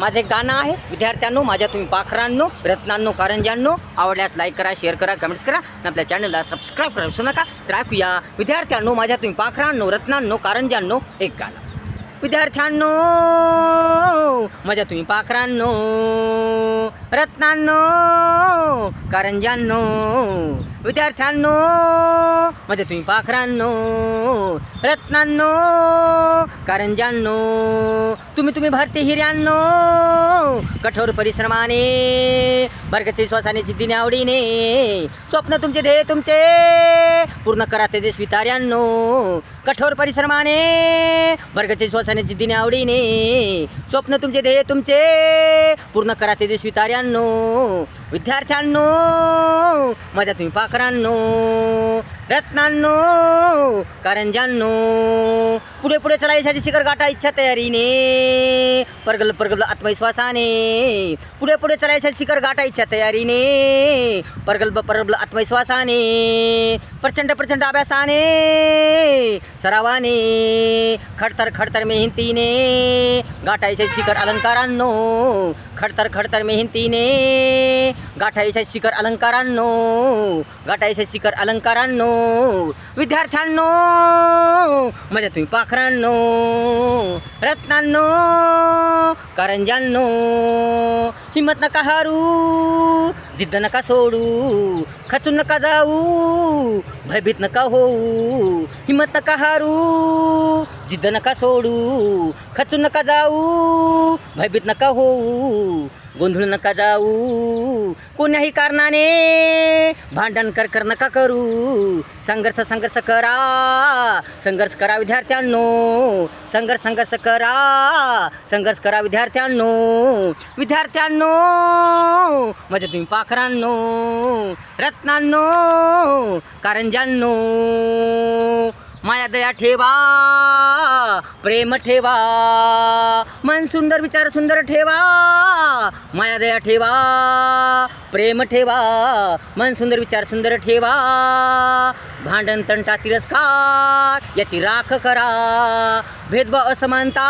माझं एक गाणं आहे. विद्यार्थ्यांनो माझ्या तुम्ही पाखरांनो रत्नांनो कारंजांनो आवडल्यास लाईक करा शेअर करा कमेंट्स करा आणि आपल्या चॅनलला सबस्क्राईब करा विसरू नका. तर ऐकूया. विद्यार्थ्यांनो माझ्या तुम्ही पाखरांनो रत्नांनो कारंजांनो एक गाणं. विद्यार्थ्यांनो माझ्या तुम्ही पाखरांनो रत्नांनो कारंजांनो विद्यार्थ्यांनो म्हणजे तुम्ही पाखरांनो रत्नांनो कारंजांनो तुम्ही तुम्ही भरते हिऱ्यांनो कठोर परिश्रमाने बरगचे श्वासाने जिद्दीने आवडीने स्वप्न तुमचे ध्येय तुमचे पूर्ण करा ते देश वितार्यांनो कठोर परिश्रमाने वर्गाचे श्वासाने जिद्दीने आवडीने स्वप्न तुमचे ध्येय तुमचे पूर्ण करा ते देश वितार्यांनो विद्यार्थ्यांनो माझ्या तुम्ही पाख पाखरांनो रत्नांनो कारंजांनो पुढे पुढे चला यशाची शिखर गाठा इच्छा तयारीने. परगल परगल आत्मविश्वासाने. पुढे पुढे चला यशाची शिखर गाठा इच्छा तयारीने. परगल परगल आत्मविश्वासाने. प्रचंड प्रचंड अभ्यासाने. सरावाने. खडतर खडतर मेहनतीने. गाठायचे शिखर अलंकारांनो. खडतर खडतर मेहनतीने. गाठायचे शिखर अलंकारांनो. गाठायचे शिखर अलंकारांनो. विद्यार्थ्यांनो म्हणजे तुम्ही पाखरांनो रत्नांनो करंजांनो हिंमत नका हारू. जिद्द नका सोडू खचून नका जाऊ भयभीत नका होऊ हिम्मत नका हारू जिद्द नका सोडू खचून नका जाऊ भयभीत नका होऊ गोंधळ नका जाऊ कोण्याही कारणाने भांडण कर कर नका करू संघर्ष संघर्ष करा संघर्ष करा विद्यार्थ्यांनो संघर्ष संघर्ष करा संघर्ष करा विद्यार्थ्यांनो विद्यार्थ्यांनो माझ्या तुम्ही पाक पाखरांनो रत्नांनो कारंजांनो माया दया ठेवा प्रेम ठेवा मन सुंदर विचार सुंदर ठेवा माया दया ठेवा प्रेम ठेवा मन सुंदर विचार सुंदर ठेवा. भांडण तंटा तिरस्कार याची राख करा. भेदभाव असमानता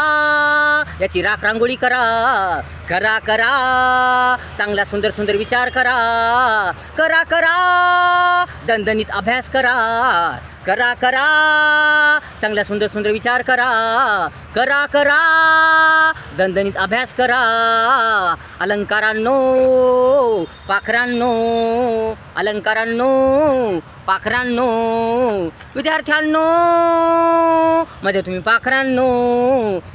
याची राख रांगोळी करा. करा करा. चांगला सुंदर सुंदर विचार करा. करा करा. दणदणीत अभ्यास करा. करा करा. चांगला सुंदर सुंदर विचार करा. करा करा. दणदणीत अभ्यास करा. अलंकारांनो पाखरांनो अलंकारांनो पाखरांनो विद्यार्थ्यांनो मध्ये तुम्ही पाखरांनो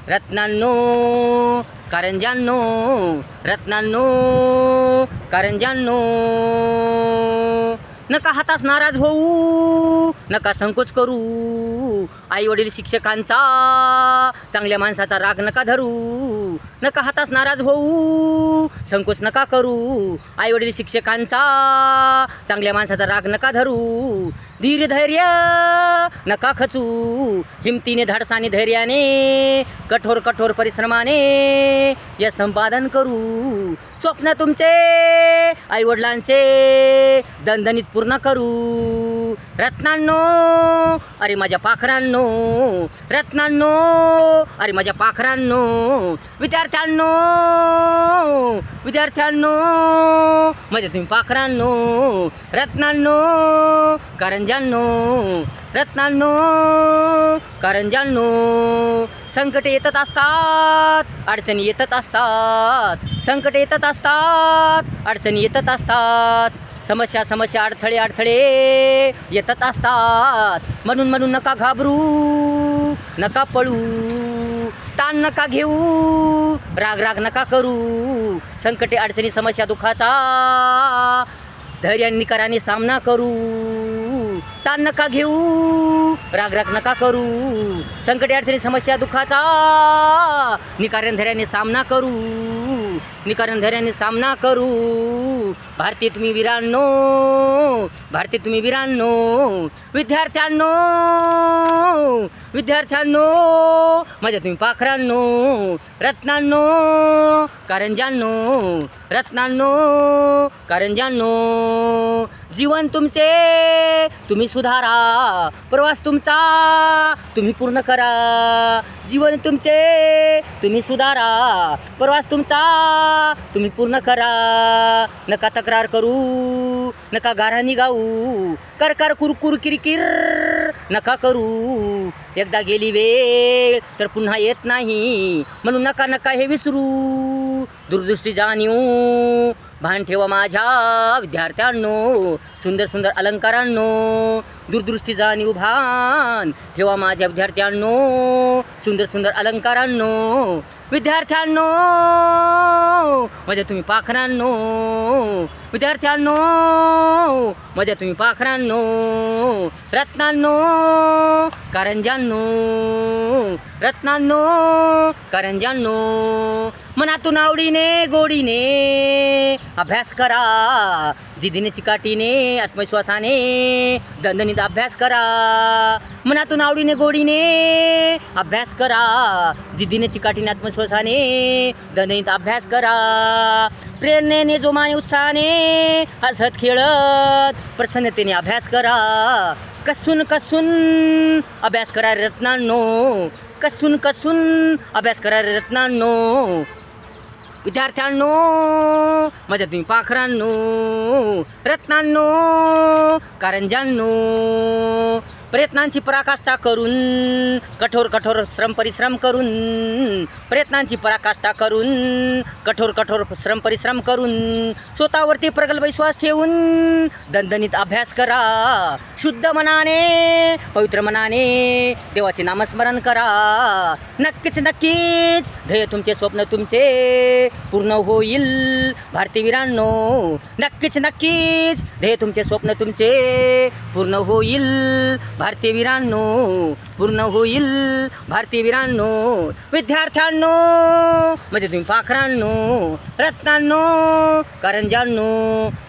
रत्नांनो कारंजांनो रत्नांनो कारंजांनो नका हातास नाराज होऊ नका संकोच करू. आई वडील शिक्षकांचा चांगल्या माणसाचा राग नका धरू. नका हातास नाराज होऊ. संकोच नका करू. आई वडील शिक्षकांचा चांगल्या माणसाचा राग नका धरू. धीर धैर्य नका खचू. हिमतीने धाडसाने धैर्याने कठोर कठोर परिश्रमाने या संपादन करू. स्वप्न तुमचे आईवडिलांचे दणदणीत पूर्ण करू. रत्नांनो अरे माझ्या पाखरांनो रत्नांनो अरे माझ्या पाखरांनो विद्यार्थ्यांनो विद्यार्थ्यांनो माझ्या तुम्ही पाखरांनो रत्नांनो कारंजांनो रत्नांनो कारंजांनो संकटे येतच असतात अडचणी येतच असतात संकटे येतच असतात अडचणी येतच असतात. समस्या समस्या अडथळे अडथळे येतच असतात. म्हणून म्हणून नका घाबरू नका पळू ताण नका घेऊ राग राग नका करू. संकटे अडचणी समस्या दुखाचा धैर्याने निकराने सामना करू. ताण नका घेऊ राग राग नका करू. संकटे अडचणी समस्या दुखाचा निकारण धैर्याने सामना करू. निकारण धैर्याने सामना करू. भारतीय तुम्ही वीरांनो भारतीय तुम्ही वीरांनो विद्यार्थ्यांनो विद्यार्थ्यांनो माझ्या तुम्ही पाखरांनो रत्नांनो कारंजांनो रत्नांनो कारंजांनो जीवन तुमचे तुम्ही सुधारा. प्रवास तुमचा तुम्ही पूर्ण करा. जीवन तुमचे तुम्ही सुधारा. प्रवास तुमचा तुम्ही पूर्ण करा. नका तक्रार करू नका गाऱ्हाणी गाऊ. कर कर कुरकुर किरकिर नका करू. एकदा गेली वेळ तर पुन्हा येत नाही. म्हणून नका नका हे विसरू. दूरदृष्टी जाणीव. भान ठेवा माझ्या विद्यार्थ्यांनो. सुंदर सुंदर अलंकारांनो दूरदृष्टीचा जाणीव भान ठेवा माझ्या विद्यार्थ्यांनो सुंदर सुंदर अलंकारांनो. विद्यार्थ्यांनो माझ्या तुम्ही पाखरांनो. विद्यार्थ्यांनो मध्ये तुम्ही पाखरांनो. रत्नांनो कारंजांनो रत्नांनो कारंजांनो मनातून आवडीने गोडीने अभ्यास करा. जिदिने चिकाटीने आत्मविश्वासाने दणदणीत अभ्यास करा. मनातून आवडीने गोडीने अभ्यास करा. जिद्दीने चिकाटीने आत्मविश्वासाने दणदणीत अभ्यास करा. प्रेरणेने जोमाने उत्साहाने हसत खेळत प्रसन्नतेने अभ्यास करा. कसून कसून अभ्यास करा रत्नांनो. कसून कसून अभ्यास करा रत्नांनो. विद्यार्थ्यांनो माझ्या तुम्ही पाखरांनो रत्नांनो कारंजांनो प्रयत्नांची पराकाष्ठा करून कठोर कठोर श्रम परिश्रम करून प्रयत्नांची पराकाष्ठा करून कठोर कठोर श्रम परिश्रम करून स्वतःवरती प्रगल्भ विश्वास ठेवून दणदणीत अभ्यास करा शुद्ध मनाने पवित्र मनाने देवाचे नामस्मरण करा. नक्कीच नक्कीच ध्येय तुमचे स्वप्न तुमचे पूर्ण होईल. भारतीय वीरांनो नक्कीच नक्कीच ध्येय तुमचे स्वप्न तुमचे पूर्ण होईल. भारतीय वीरांनो पूर्ण होईल. भारतीय वीरांनो विद्यार्थ्यांनो म्हणजे तुम्ही पाखरांनो रत्नांनो करंजांनो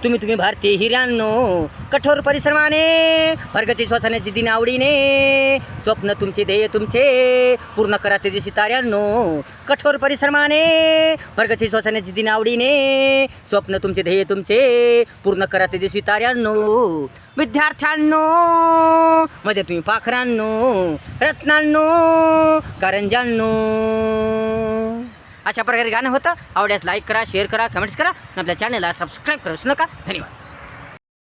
तुम्ही तुम्ही भारतीय हिऱ्यांनो कठोर परिश्रमाने वर्गाची श्वसनाची दिन आवडीने स्वप्न तुमचे ध्येय तुमचे पूर्ण करा ते दिवशी ताऱ्यांनो कठोर परिश्रमाने वर्गाची श्वसनाची दिन आवडीने स्वप्न तुमचे ध्येय तुमचे पूर्ण करा ते दिवशी ताऱ्यांनो. विद्यार्थ्यांनो म्हणजे तुम्ही पाखरांनो रत्नांनो कारंजांनो अशा प्रकारे गाणं होतं. आवडल्यास लाईक करा शेअर करा कमेंट्स करा. आणि आपल्या चॅनलला सबस्क्राईब करू नका. धन्यवाद.